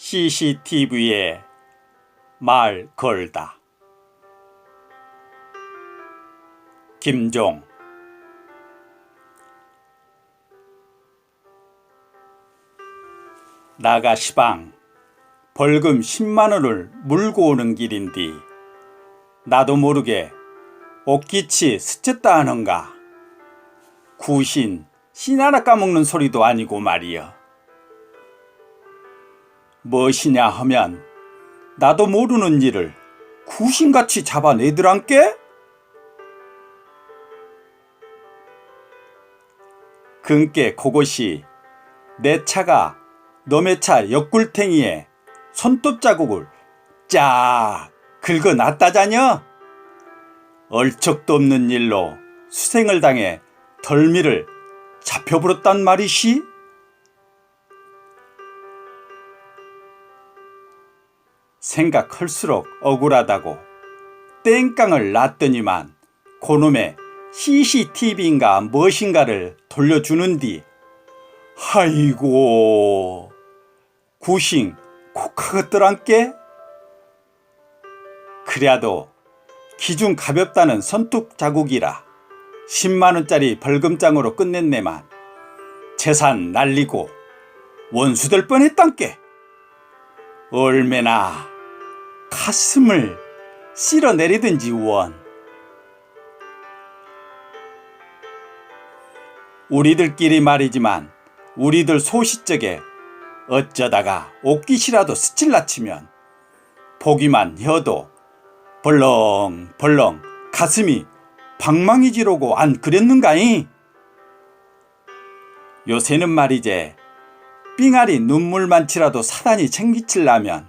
CCTV에 말 걸다. 김종. 나가 시방. 벌금 10만 원을 물고 오는 길인디. 나도 모르게 옷깃이 스쳤다 하는가. 구신 신 하나 까먹는 소리도 아니고 말이여 무엇이냐 하면 나도 모르는 일을 구신같이 잡아내더란께? 근께 그것이 내 차가 너의 차 옆굴탱이에 손톱 자국을 쫙 긁어놨다자녀? 얼척도 없는 일로 수생을 당해 덜미를 잡혀버렸단 말이시? 생각할수록 억울하다고 땡깡을 놨더니만 고놈의 CCTV인가 무엇인가를 돌려주는 뒤 아이고 구싱 코카것들한께? 그래도 기준 가볍다는 손톱 자국이라 10만원짜리 벌금장으로 끝냈네만 재산 날리고 원수될 뻔했단께. 얼마나 가슴을 쓸어내리든지 원 우리들끼리 말이지만 우리들 소시적에 어쩌다가 옷깃이라도 스칠라 치면 보기만 해도 벌렁벌렁 가슴이 방망이 지르고 안 그랬는가이? 요새는 말이제 삥아리 눈물만치라도 사단이 챙기칠라면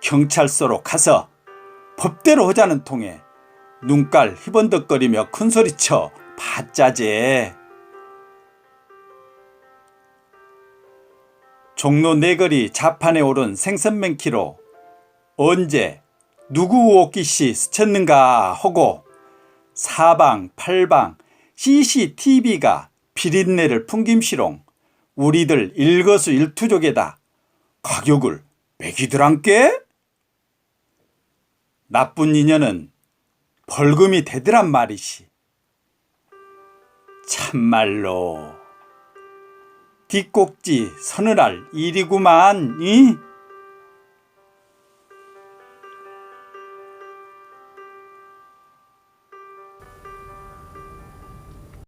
경찰서로 가서 법대로 하자는 통에 눈깔 희번덕거리며 큰소리쳐 받자제. 종로 네거리 자판에 오른 생선맨키로 언제 누구 옷깃이 스쳤는가 하고 사방 팔방 CCTV가 비린내를 풍김시롱 우리들 일거수 일투족에다 가격을 매기더란께? 나쁜 인연은 벌금이 되더란 말이시. 참말로 뒷꼭지 서늘할 일이구만, 이?